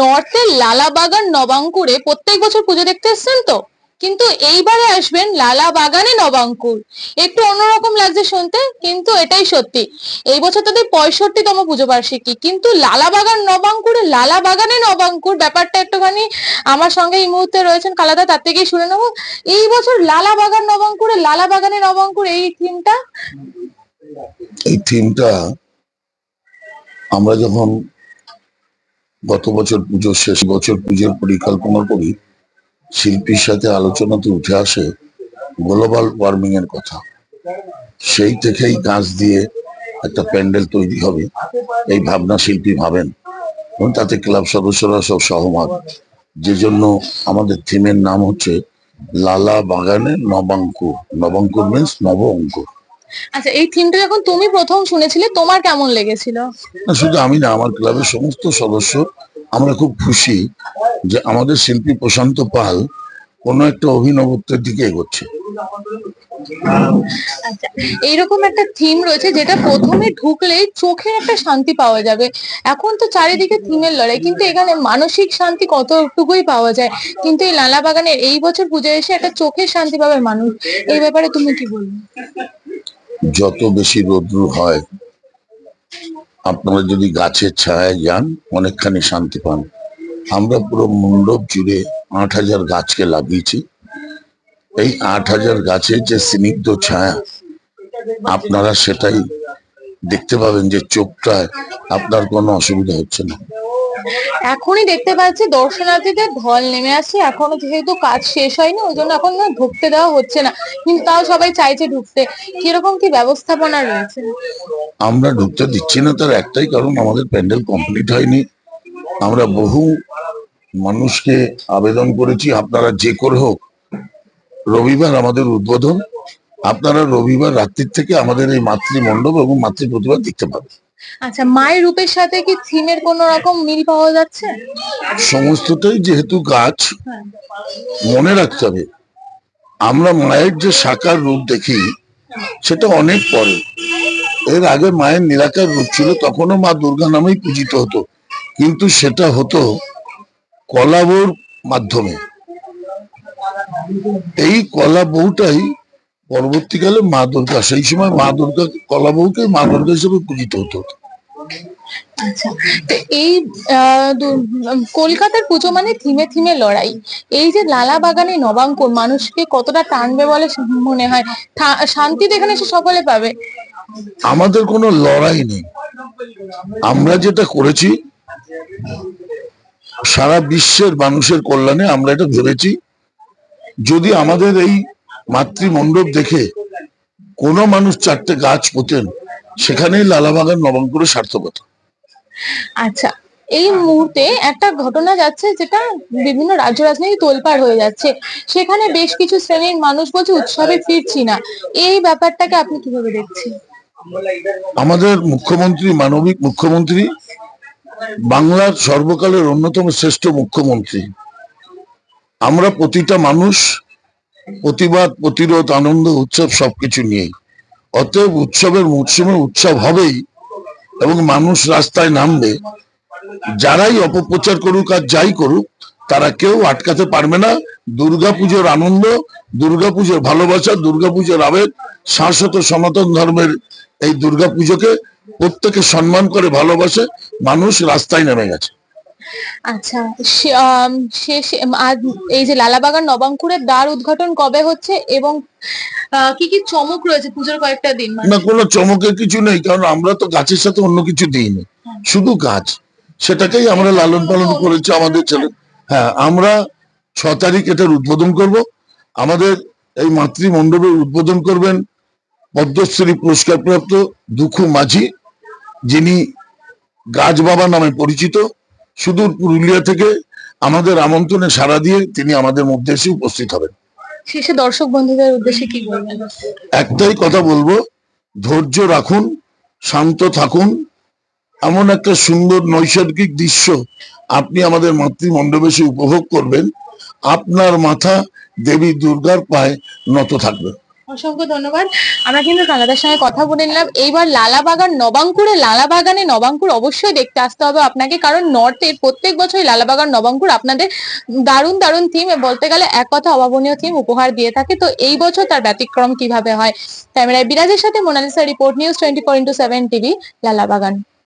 নর্থের লালাবাগান নবাঙ্কুরে প্রত্যেক বছর পুজো দেখতে এসছেন তো? কিন্তু এইবারে আসবেন লালা বাগানে নবাঙ্কুর। একটু অন্যরকম লাগছে শুনতে, কিন্তু এটাই সত্যি। এই বছর তাদের পঁয়ষট্টিতম পুজো বার্ষিকী কিন্তু লালা বাগান নবাঙ্কুরে লালা বাগানে নবাঙ্কুর ব্যাপারটা একটুখানি আমার সঙ্গে এই মুহূর্তে রয়েছেন কালাদা, তার থেকেই শুনে নেব। এই বছর লালা বাগান নবাঙ্কুরে লালা বাগানে নবাঙ্কুর এই থিমটা এই থিমটা আমরা যখন গত বছর পুজো শেষ বছর পুজোর পরিকল্পনা করি, শিল্পীর সাথে আলোচনাতে উঠে আসে গ্লোবাল ওয়ার্মিং এর কথা। সেই থেকেই গাছ দিয়ে একটা প্যান্ডেল তৈরি হবে, এই ভাবনা শিল্পী ভাবেন। এবং তাতে ক্লাব সদস্যরা সব সহমত। যে জন্য আমাদের থিমের নাম হচ্ছে লালা বাগানে নবাঙ্কুর। নবাঙ্কুর মিন্স নব অঙ্কুর। আচ্ছা এই থিমটা যখন তুমি প্রথম শুনেছিলে তোমার কেমন লেগেছিল? শুধু আমি না আমার ক্লাবের সমস্ত সদস্য আমরা খুব খুশি যে আমাদের শিল্পী প্রশান্ত পাল কোনো একটা অভিনবত্বের দিকে এগোচ্ছে। আচ্ছা এইরকম একটা থিম রয়েছে যেটা প্রথমে ঢুকলেই চোখের একটা শান্তি পাওয়া যাবে। এখন তো চারিদিকে থিমের লড়াই কিন্তু এখানে মানসিক শান্তি কতটুকুই পাওয়া যায়? কিন্তু এই লালা বাগানের এই বছর পুজোয় এসে একটা চোখের শান্তি পাবে মানুষ। এই ব্যাপারে তুমি কি বলবে? যত বেশি রৌদ্র হয়, আপনারা যদি গাছের ছায়ায় যান, অনেকখানি শান্তি পান। আমরা পুরো মণ্ডপ জুড়ে আট হাজার গাছকে লাগিয়েছি। এই আট হাজার গাছের যে স্নিগ্ধ ছায়া, আপনারা সেটাই দেখতে পাবেন যে চোখটায় আপনার কোনো অসুবিধা হচ্ছে না। এখনই দেখতে পাচ্ছি দর্শনার্থীদের ঢল নেমে আসছে। এখনও যেহেতু কাজ শেষ হয়নি, ওই জন্য এখন না ঢুকতে দেওয়া হচ্ছে না। কিন্তু তাও সবাই চাইছে ঢুকতে। কীরকম কি ব্যবস্থাপনা রয়েছে? আমরা ঢুকতে দিচ্ছি না তার একটাই কারণ, আমাদের প্যান্ডেল কমপ্লিট হয়নি। আমরা বহু মানুষকে আবেদন করেছি, আপনারা যে করে হোক। রবিবার আমাদের উদ্বোধন। আপনারা রবিবার রাত্রির থেকে আমাদের এই মাতৃমণ্ডপ এবং মাতৃ প্রতিভা দেখতে পাবেন। আচ্ছা মায়ের রূপের সাথে কি থিমের কোনো রকম মিল পাওয়া যাচ্ছে? সমস্তটাই যেহেতু গাছ হ্যাঁ। মনে রাখতে হবে। আমরা মায়ের যে সাকার রূপ দেখি সেটা অনেক পরে। এর আগে মায়ের নিরাকার রূপ ছিল তখনও মা দুর্গা নামেই পূজিত হতো। কিন্তু সেটা হতো কলাবর মাধ্যমে। এই কলা বউটাই পরবর্তীকালে মা দুর্গা সেই সময় মা দুর্গা কলা বউকে মা দুর্গা হিসেবে পূজিত হতো। আচ্ছা এই কলকাতার পুজো মানে থিমে থিমে লড়াই। এই যে লালা বাগানে নবাঙ্কুর মানুষকে কতটা টানবে বলে মনে হয়? শান্তি তো এখানে এসে সকলে পাবে। আমাদের কোনো লড়াই নেই। আমরা যেটা করেছি সারা বিশ্বের মানুষের কল্যাণে আমরা এটা ভেবেছি। যদি আমাদের এই মাতৃমণ্ডপ দেখে কোনো মানুষ চারটে গাছ পোতেন সেখানেই লালাবাগান নবাঙ্কুরের সার্থকতা। আচ্ছা এই মুহূর্তে একটা ঘটনা যাচ্ছে যেটা বিভিন্ন রাজ্য রাজনীতি তোলপাড় হয়ে যাচ্ছে। সেখানে বেশ কিছু শ্রেণির মানুষ বলছে উৎসবে ফিরছি না। এই ব্যাপারটাকে আপনি কীভাবে দেখছেন? আমাদের মুখ্যমন্ত্রী মানবিক মুখ্যমন্ত্রী বাংলার সর্বকালের অন্যতম শ্রেষ্ঠ মুখ্যমন্ত্রী। আমরা প্রতিটা মানুষ প্রতিবাদ, প্রতিরোধ, আনন্দ, উৎসব সবকিছু নিয়েই। অতএব উৎসবের মরশুমে উৎসব হবেই এবং মানুষ রাস্তায় নামবে। যারাই অপপ্রচার করুক আর যাই করুক, তারা কেউ আটকাতে পারবে না। দুর্গাপুজোর আনন্দ, দুর্গাপুজোর ভালোবাসা, দুর্গাপুজোর আবেগ, শাশ্বত সনাতন ধর্মের এই দুর্গাপুজোকে প্রত্যেকে সম্মান করে ভালোবাসে। মানুষ রাস্তায় নেমে গেছে। আচ্ছা শেষ এই যে লালাবাগান নবাঙ্কুরের দ্বার উদ্ঘাটন কবে হচ্ছে এবং কি কি চমক রয়েছে পুজোর কয়েকটা দিন? মানে না কোনো চমকের কিছু নেই কারণ আমরা তো গাছের সাথে অন্য কিছু দিইনি। শুধু গাছ। সেটাকেই আমরা লালন পালন করেছি আমাদের ছেলে হ্যাঁ আমরা ছ তারিখ এটার উদ্বোধন করব। আমাদের এই মাতৃমণ্ডপের উদ্বোধন করবেন পদ্মশ্রী পুরস্কার প্রাপ্ত দুঃখু মাঝি যিনি গাছ বাবা নামে পরিচিত। সুদূর পুরুলিয়া থেকে আমাদের আমন্ত্রণে সাড়া দিয়ে তিনি আমাদের মধ্যে এসে উপস্থিত হবেন। শেষে দর্শক বন্ধুদের উদ্দেশ্যে কি বলবেন? একটাই কথা বলব ধৈর্য রাখুন শান্ত থাকুন। এমন একটা সুন্দর নৈসর্গিক দৃশ্য আপনি আমাদের মাতৃমণ্ডপে এসে উপভোগ করবেন আপনার মাথা দেবী দুর্গার পায়ে নত থাকবে। অসংখ্য ধন্যবাদ। আমরা কিন্তু কানাদার সঙ্গে কথা বলে নিলাম। এইবার লালাবাগান, নবাঙ্কুরে লালাবাগানে নবাঙ্কুর অবশ্যই দেখতে আসতে হবে আপনাকে, কারণ নর্থে প্রত্যেক বছরই লালাবাগান, নবাঙ্কুর আপনাদের দারুণ দারুণ থিম বলতে গেলে এক কথা অভাবনীয় থিম উপহার দিয়ে থাকে। তো এই বছর তার ব্যতিক্রম কীভাবে হয়? ক্যামেরায় বিরাজের সাথে Monalisa report news twenty four into seven TV Lalabagan.